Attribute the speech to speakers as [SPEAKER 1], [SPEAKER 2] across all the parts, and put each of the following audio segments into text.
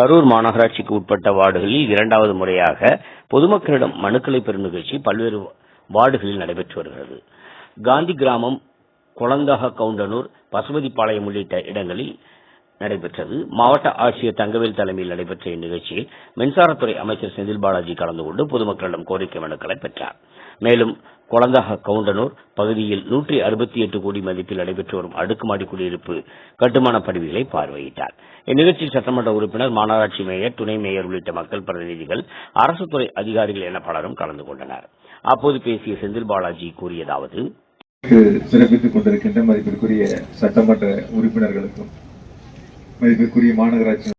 [SPEAKER 1] கரூர் மாநகராட்சிக்கு உட்பட்ட வார்டுகளில் இரண்டாவது முறையாக பொதுமக்களிடம் மனுக்களை பெறும் நிகழ்ச்சி பல்வேறு வார்டுகளில் நடைபெற்று வருகிறது. காந்தி கிராமம் குளந்தக கவுண்டனூர் பசுபதிப்பாளையம் உள்ளிட்ட இடங்களில் நடைபெற்றது. மாவட்ட ஆட்சியர் தங்கவேல் தலைமையில் நடைபெற்ற இந்நிகழ்ச்சியில் மின்சாரத்துறை அமைச்சர் செந்தில் பாலாஜி கலந்து கொண்டு பொதுமக்களிடம் கோரிக்கை மனுக்களை பெற்றார். மேலும் கொளந்தாக கவுண்டனூர் பகுதியில் நூற்றி அறுபத்தி எட்டு கோடி மதிப்பில் நடைபெற்று வரும் அடுக்குமாடி குடியிருப்பு கட்டுமான பணிகளை பார்வையிட்டார். இந்நிகழ்ச்சியில் சட்டமன்ற உறுப்பினர் மாநகராட்சி மேயர் துணை மேயர் உள்ளிட்ட மக்கள் பிரதிநிதிகள் அரசு துறை அதிகாரிகள் என பலரும் கலந்து கொண்டனர். அப்போது பேசிய செந்தில் பாலாஜி கூறியதாவது
[SPEAKER 2] சிறப்பித்துக் கொண்டிருக்கின்ற மதிப்பிற்குரிய சட்டமன்ற உறுப்பினர்களுக்கும் மதிப்பிற்குரிய மாநகராட்சி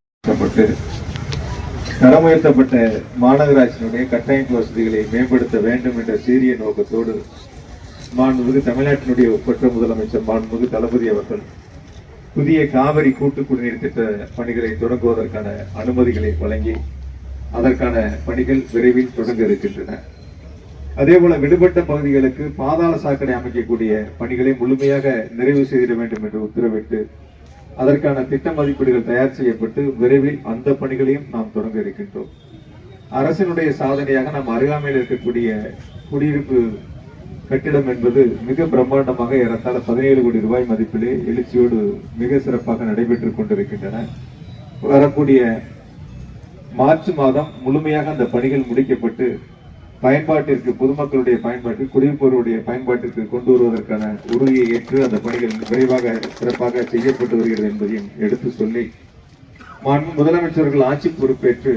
[SPEAKER 2] தரம் உயர்த்தப்பட்ட மாநகராட்சியினுடைய கட்டமைப்பு வசதிகளை மேம்படுத்த வேண்டும் என்ற சீரிய நோக்கத்தோடு மாண்புமிகு தமிழ்நாட்டினுடைய ஒப்பற்ற முதலமைச்சர் மாண்புமிகு தளபதி அவர்கள் புதிய காவிரி கூட்டு குடிநீர் திட்ட பணிகளை தொடங்குவதற்கான அனுமதிகளை வழங்கி அதற்கான பணிகள் விரைவில் தொடங்க இருக்கின்றன. அதேபோல விடுபட்ட பகுதிகளுக்கு பாதாள சாக்கடை அமைக்கக்கூடிய பணிகளை முழுமையாக நிறைவு செய்திட வேண்டும் என்று உத்தரவிட்டு அதற்கான திட்ட மதிப்பீடுகள் தயார் செய்யப்பட்டு விரைவில் அந்த பணிகளையும் நாம் தொடங்க இருக்கின்றோம். அரசினுடைய சாதனையாக நாம் அருகாமையில் இருக்கக்கூடிய குடியிருப்பு கட்டிடம் என்பது மிக பிரம்மாண்டமாக ஏறத்தாழ பதினேழு கோடி ரூபாய் மதிப்பிலே எழுச்சியோடு மிக சிறப்பாக நடைபெற்றுக் கொண்டிருக்கின்றன. வரக்கூடிய மார்ச் மாதம் முழுமையாக அந்த பணிகள் முடிக்கப்பட்டு பயன்பாட்டிற்கு பொதுமக்களுடைய பயன்பாட்டிற்கு குடியிருப்போருடைய பயன்பாட்டிற்கு கொண்டு வருவதற்கான உறுதியை ஏற்று அந்த பணிகள் விரைவாக சிறப்பாக செய்யப்பட்டு வருகிறது என்பதையும் எடுத்து சொல்லி முதலமைச்சர்கள் ஆட்சி பொறுப்பேற்று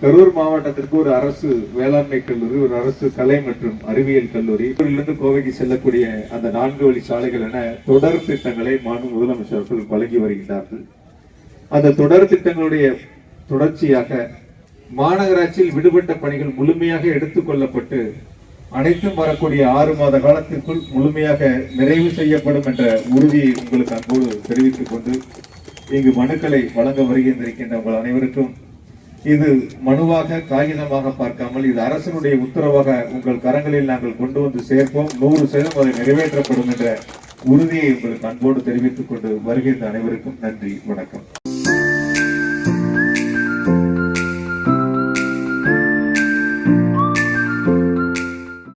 [SPEAKER 2] கரூர் மாவட்டத்திற்கு ஒரு அரசு வேளாண்மை கல்லூரி ஒரு அரசு கலை மற்றும் அறிவியல் கல்லூரி கரூரிலிருந்து கோவைக்கு செல்லக்கூடிய அந்த நான்கு வழி சாலைகள் என தொடர் திட்டங்களை மாண்பு முதலமைச்சர்கள் வழங்கி வருகின்றார்கள். அந்த தொடர் திட்டங்களுடைய தொடர்ச்சியாக மாநகராட்சியில் விடுபட்ட பணிகள் முழுமையாக எடுத்துக் கொள்ளப்பட்டு அனைத்தும் வரக்கூடிய ஆறு மாத காலத்திற்குள் முழுமையாக நிறைவு செய்யப்படும் என்ற உறுதியை உங்களுக்கு அன்போடு தெரிவித்துக் கொண்டு இங்கு மனுக்களை வழங்க வருகின்றிருக்கின்ற உங்கள் அனைவருக்கும் இது மனுவாக காகிதமாக பார்க்காமல் இது அரசனுடைய உத்தரவாக உங்கள் கரங்களில் நாங்கள் கொண்டு வந்து சேர்ப்போம். நூறு சதம் அதை நிறைவேற்றப்படும் என்ற உறுதியை உங்களுக்கு அன்போடு தெரிவித்துக் கொண்டு வருகின்ற அனைவருக்கும் நன்றி வணக்கம்.